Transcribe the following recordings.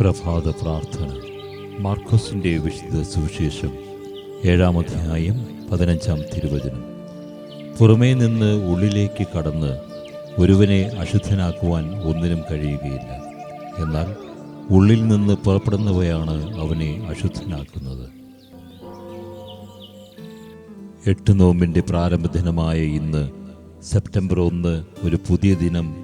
പ്രഭാത പ്രാർത്ഥന. മാർക്കോസിന്റെ വിശുദ്ധ സുവിശേഷം ഏഴാം അധ്യായം പതിനഞ്ചാം തിരുവചനം. പുറമേ നിന്ന് ഉള്ളിലേക്ക് കടന്ന് ഒരുവനെ അശുദ്ധനാക്കുവാൻ ഒന്നിനും കഴിയുകയില്ല. എന്നാൽ ഉള്ളിൽ നിന്ന് പുറപ്പെടുന്നവയാണ് അവനെ അശുദ്ധനാക്കുന്നത്. എട്ട് നോമ്പിന്റെ പ്രാരംഭ ദിനമായ ഇന്ന് സെപ്റ്റംബർ ഒന്ന് ഒരു പുതിയ ദിനം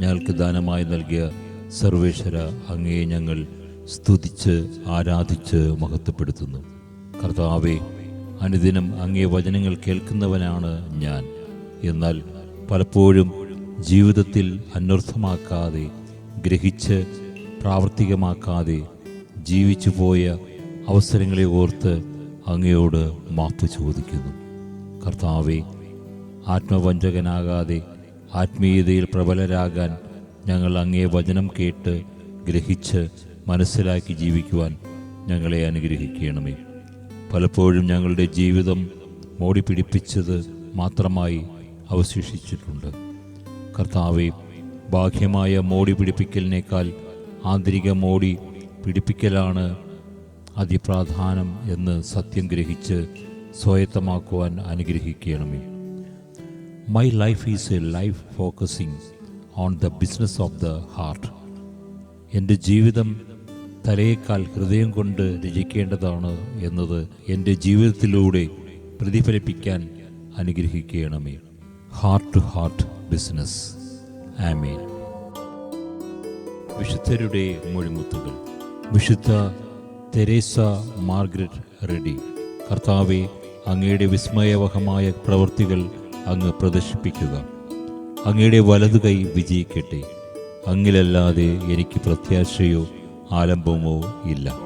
ഞങ്ങൾക്ക് ദാനമായി നൽകിയ സർവേശ്വര അങ്ങയെ ഞങ്ങൾ സ്തുതിച്ച് ആരാധിച്ച് മഹത്വപ്പെടുത്തുന്നു. കർത്താവെ അനുദിനം അങ്ങേ വചനങ്ങൾ കേൾക്കുന്നവനാണ് ഞാൻ. എന്നാൽ പലപ്പോഴും ജീവിതത്തിൽ അനർത്ഥമാക്കാതെ ഗ്രഹിച്ച് പ്രാവർത്തികമാക്കാതെ ജീവിച്ചു പോയ അവസരങ്ങളെ ഓർത്ത് അങ്ങയോട് മാപ്പ് ചോദിക്കുന്നു. കർത്താവെ ആത്മവഞ്ചകനാകാതെ ആത്മീയതയിൽ പ്രബലരാകാൻ ഞങ്ങൾ അങ്ങേ വചനം കേട്ട് ഗ്രഹിച്ച് മനസ്സിലാക്കി ജീവിക്കുവാൻ ഞങ്ങളെ അനുഗ്രഹിക്കണമേ. പലപ്പോഴും ഞങ്ങളുടെ ജീവിതം മോടി പിടിപ്പിച്ചത് മാത്രമായി അവശേഷിച്ചിട്ടുണ്ട്. കർത്താവെ ബാഹ്യമായ മോടി പിടിപ്പിക്കലിനേക്കാൾ ആന്തരിക മോടി പിടിപ്പിക്കലാണ് അതിപ്രാധാനം എന്ന് സത്യം ഗ്രഹിച്ച് സ്വായത്തമാക്കുവാൻ അനുഗ്രഹിക്കണമേ. My life is a life focusing on the business of the heart എന്റെ ജീവിതം തലയേക്കാൾ ഹൃദയം കൊണ്ട് രചിക്കേണ്ടതാണ് എന്നത് എന്റെ ജീവിതത്തിലൂടെ പ്രതിഫലിപ്പിക്കാൻ അനുഗ്രഹിക്കണമേ. ഹാർട്ട് ടു ഹാർട്ട് ബിസിനസ് ആമേൻ വിശുദ്ധരുടെ മൊഴിമുത്തുകൾ. വിശുദ്ധ തെരേസ മാർഗ്രറ്റ് റെഡി. കർത്താവെ അങ്ങയുടെ വിസ്മയവഹമായ പ്രവൃത്തികൾ അങ്ങ് പ്രദർശിപ്പിക്കുക. അങ്ങയുടെ വലതു കൈ വിജയിക്കട്ടെ. അങ്ങിലല്ലാതെ എനിക്ക് പ്രത്യാശയോ ആലംബമോ ഇല്ല.